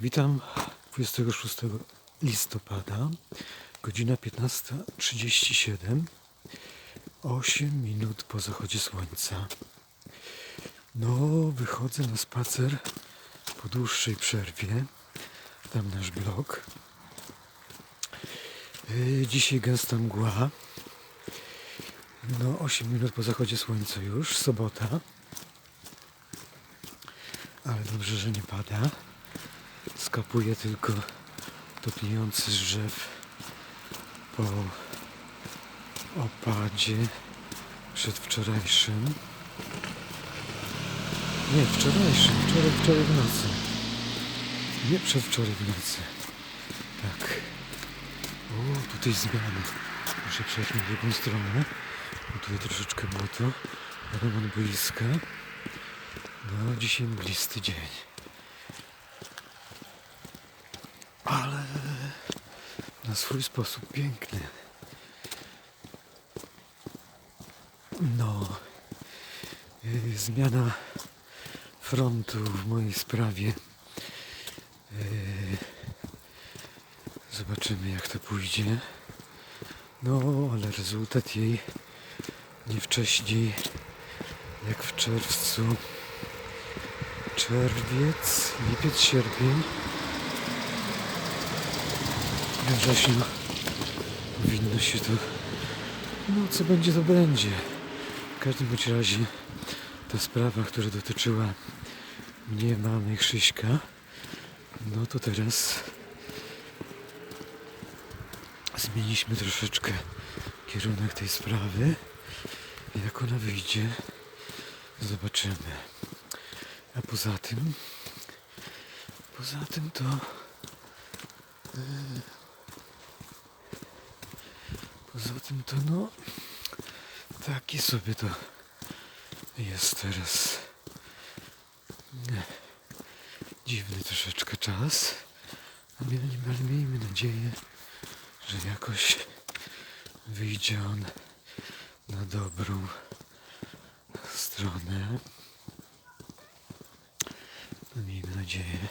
Witam 26 listopada, godzina 15.37, 8 minut po zachodzie słońca. No, wychodzę na spacer po dłuższej przerwie. Tam nasz blok. Yy, Dzisiaj gęsta mgła. No, 8 minut po zachodzie słońca już, sobota. Ale dobrze, że nie pada. Skapuje tylko topniejący drzew po opadzie przedwczorajszym. Nie, wczorajszym, wczoraj, wczoraj w nocy. Nie przedwczoraj w nocy. Tak. O, tutaj zmiany. Muszę przejść na drugą stronę. Bo tutaj troszeczkę błoto. Remont boiska. No, dzisiaj mglisty dzień. Na swój sposób piękny. No, yy, zmiana frontu w mojej sprawie. Yy, zobaczymy, jak to pójdzie. No, ale rezultat jej nie wcześniej jak w czerwcu. Czerwiec, lipiec, sierpień. Wrześniu powinno się to. No, co będzie, to będzie. W każdym bądź razie ta sprawa, która dotyczyła mnie, mamy Krzyśka, no to teraz zmieniliśmy troszeczkę kierunek tej sprawy. Jak ona wyjdzie, zobaczymy. A poza tym, poza tym to Poza tym to no taki sobie to jest teraz dziwny troszeczkę czas. Ale miejmy nadzieję, że jakoś wyjdzie on na dobrą stronę. No, miejmy nadzieję,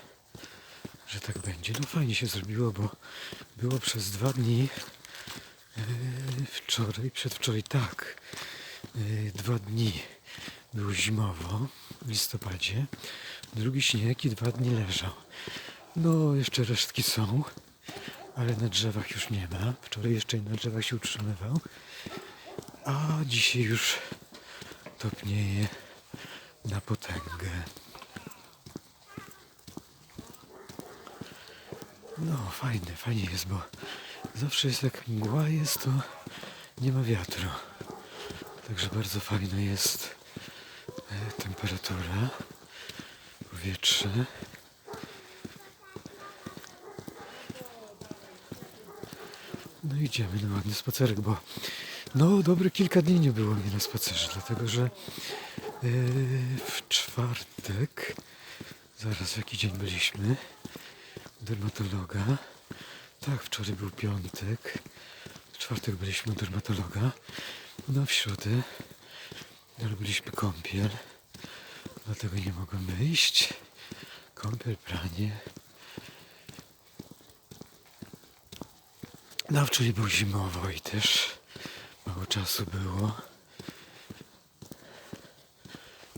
że tak będzie. No fajnie się zrobiło, bo było przez dwa dni Wczoraj, przedwczoraj tak. Yy, Dwa dni było zimowo w listopadzie. Drugi śnieg i dwa dni leżał. No, jeszcze resztki są, ale na drzewach już nie ma. Wczoraj jeszcze na drzewach się utrzymywał. A dzisiaj już topnieje na potęgę. No, fajne, fajnie jest, bo zawsze jest jak mgła jest, to nie ma wiatru. Także bardzo fajna jest e, temperatura, powietrze. No idziemy na ładny spacerek, bo no dobre kilka dni nie było mnie na spacerze, dlatego że e, w czwartek, zaraz jaki dzień byliśmy, dermatologa. Tak, wczoraj był piątek. Czwartek byliśmy u dermatologa. No w środę robiliśmy kąpiel. Dlatego nie mogłem wyjść. Kąpiel, pranie. No wczoraj był zimowo i też mało czasu było.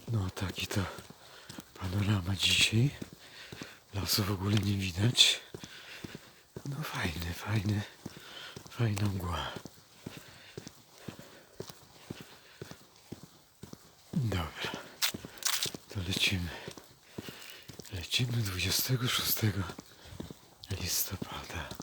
No taki to panorama dzisiaj. Lasu w ogóle nie widać. No fajny, fajny, fajna mgła. Dobra, to lecimy. Lecimy 26 listopada.